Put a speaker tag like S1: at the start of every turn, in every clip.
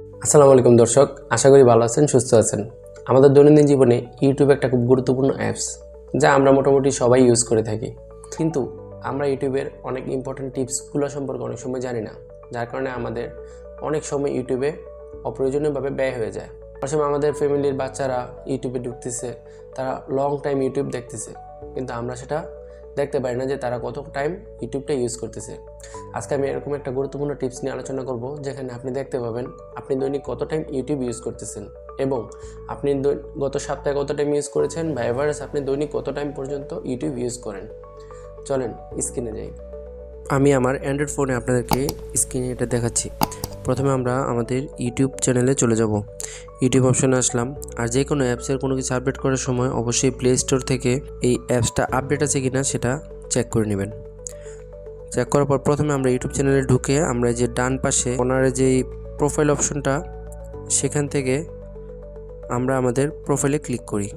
S1: আসসালামু আলাইকুম দর্শক, আশা করি ভালো আছেন, সুস্থ আছেন। আমাদের দৈনন্দিন জীবনে ইউটিউব একটা খুব গুরুত্বপূর্ণ অ্যাপস যা আমরা মোটামুটি সবাই ইউজ করে থাকি। কিন্তু আমরা ইউটিউবের অনেক ইম্পর্টেন্ট টিপসগুলো সম্পর্কে অনেক সময় জানি না, যার কারণে আমাদের অনেক সময় ইউটিউবে অপ্রয়োজনীয়ভাবে ব্যয় হয়ে যায়। অনেক সময় আমাদের ফ্যামিলির বাচ্চারা ইউটিউবে ঢুকতেছে, তারা লং টাইম ইউটিউব দেখতেছে, কিন্তু আমরা সেটা দেখতে পারি না যে তারা কত টাইম ইউটিউবটা ইউজ করতেছে। আজকে আমি এরকম একটা গুরুত্বপূর্ণ টিপস নিয়ে আলোচনা করব, যেখানে আপনি দেখতে পাবেন আপনি দৈনিক কত টাইম ইউটিউব ইউজ করতেছেন এবং আপনি গত সপ্তাহে কত টাইম ইউজ করেছেন বা এভারেজ আপনি দৈনিক কত টাইম পর্যন্ত ইউটিউব ইউজ করেন। চলেন স্ক্রিনে যাই। আমি আমার অ্যান্ড্রয়েড ফোনে আপনাদেরকে স্ক্রিনে এটা দেখাচ্ছি। প্রথমে আমরা আমাদের ইউটিউব চ্যানেলে চলে যাব। ইউটিউব অপশানে আসলাম। আর যে কোনো অ্যাপসের কোনো কিছু আপডেট করার সময় অবশ্যই প্লে স্টোর থেকে এই অ্যাপসটা আপডেট আছে কিনা সেটা চেক করে নেবেন। চেক করার পর প্রথমে আমরা ইউটিউব চ্যানেলে ঢুকে আমরা যে ডান পাশে ওনার যে প্রোফাইল অপশনটা সেখান থেকে আমরা আমাদের প্রোফাইলে ক্লিক করি।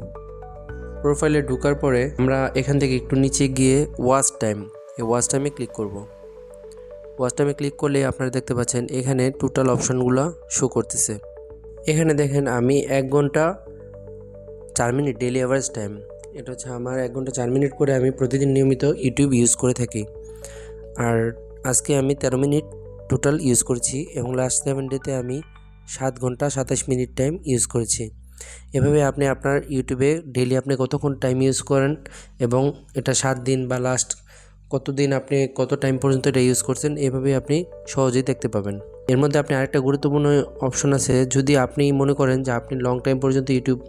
S1: প্রোফাইলে ঢোকার পরে আমরা এখান থেকে একটু নিচে গিয়ে ওয়াচ টাইম এই ওয়াচ টাইমে ক্লিক করব। ওয়াচ ক্লিক করলে আপনারা দেখতে পাচ্ছেন এখানে টোটাল অপশনগুলো শো করতেছে। এখানে দেখেন আমি এক ঘণ্টা চার মিনিট ডেলি অ্যাভারেজ টাইম এটা হচ্ছে আমার এক ঘণ্টা চার মিনিট করে আমি প্রতিদিন নিয়মিত ইউটিউব ইউজ করে থাকি। আর আজকে আমি তেরো মিনিট টোটাল ইউজ করেছি এবং লাস্ট সেভেন ডেতে আমি সাত ঘণ্টা সাতাশ মিনিট টাইম ইউজ করেছি। এভাবে আপনি আপনার ইউটিউবে ডেলি আপনি কতক্ষণ টাইম ইউজ করেন এবং এটা সাত দিন বা লাস্ট কতদিন আপনি কত টাইম পর্যন্ত এটা ইউজ করছেন এভাবে আপনি সহজেই দেখতে পাবেন। এর মধ্যে আপনি আরেকটা গুরুত্বপূর্ণ অপশন আছে, যদি আপনি মনে করেন যে আপনি লং টাইম পর্যন্ত ইউটিউব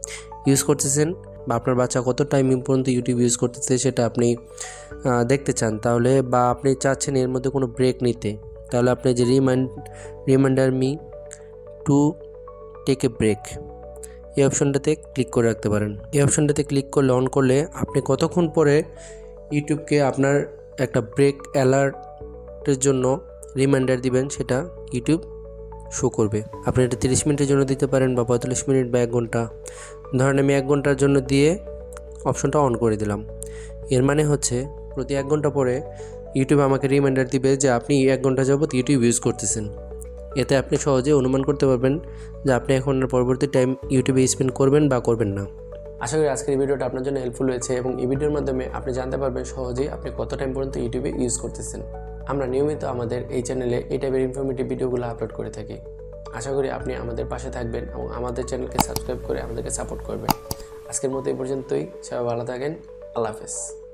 S1: ইউজ করতেছেন বা আপনার বাচ্চা কত টাইম পর্যন্ত ইউটিউব ইউজ করতেছে সেটা আপনি দেখতে চান, তাহলে বা আপনি চাচ্ছেন এর মধ্যে কোনো ব্রেক নিতে, তাহলে আপনি যে remind reminder me to take a break এই অপশনটাতে ক্লিক করে রাখতে পারেন। এই অপশনটাতে ক্লিক করলে অন করলে আপনি কতক্ষণ পরে ইউটিউবকে আপনার একটা ব্রেক অ্যালার্টের জন্য রিমাইন্ডার দিবেন, সেটা ইউটিউব শো করবে। আপনি এটা তিরিশ মিনিটের জন্য দিতে পারেন বা পঁয়তাল্লিশ মিনিট বা এক ঘণ্টা। ধরেন আমি এক ঘণ্টার জন্য দিয়ে অপশনটা অন করে দিলাম। এর মানে হচ্ছে, প্রতি এক ঘণ্টা পরে ইউটিউব আমাকে রিমাইন্ডার দিবে যে আপনি এক ঘণ্টা যাবত ইউটিউব ইউজ করতেছেন। এতে আপনি সহজে অনুমান করতে পারবেন যে আপনি এখন পরবর্তী টাইম ইউটিউবে স্পেন্ড করবেন বা করবেন না। আশা করি আজকের ভিডিওটা আপনার জন্য হেল্পফুল হয়েছে এবং এই ভিডিওর মাধ্যমে আপনি জানতে পারবেন সহজেই আপনি কত টাইম পর্যন্ত ইউটিউবে ইউজ করতেছেন। আমরা নিয়মিত আমাদের এই চ্যানেলে এই টাইপের ইনফরমেটিভ ভিডিওগুলো আপলোড করে থাকি। আশা করি আপনি আমাদের পাশে থাকবেন এবং আমাদের চ্যানেলকে সাবস্ক্রাইব করে আমাদেরকে সাপোর্ট করবেন। আজকের মতো এই পর্যন্তই। সবাই ভালো থাকেন। আল্লাহ হাফেজ।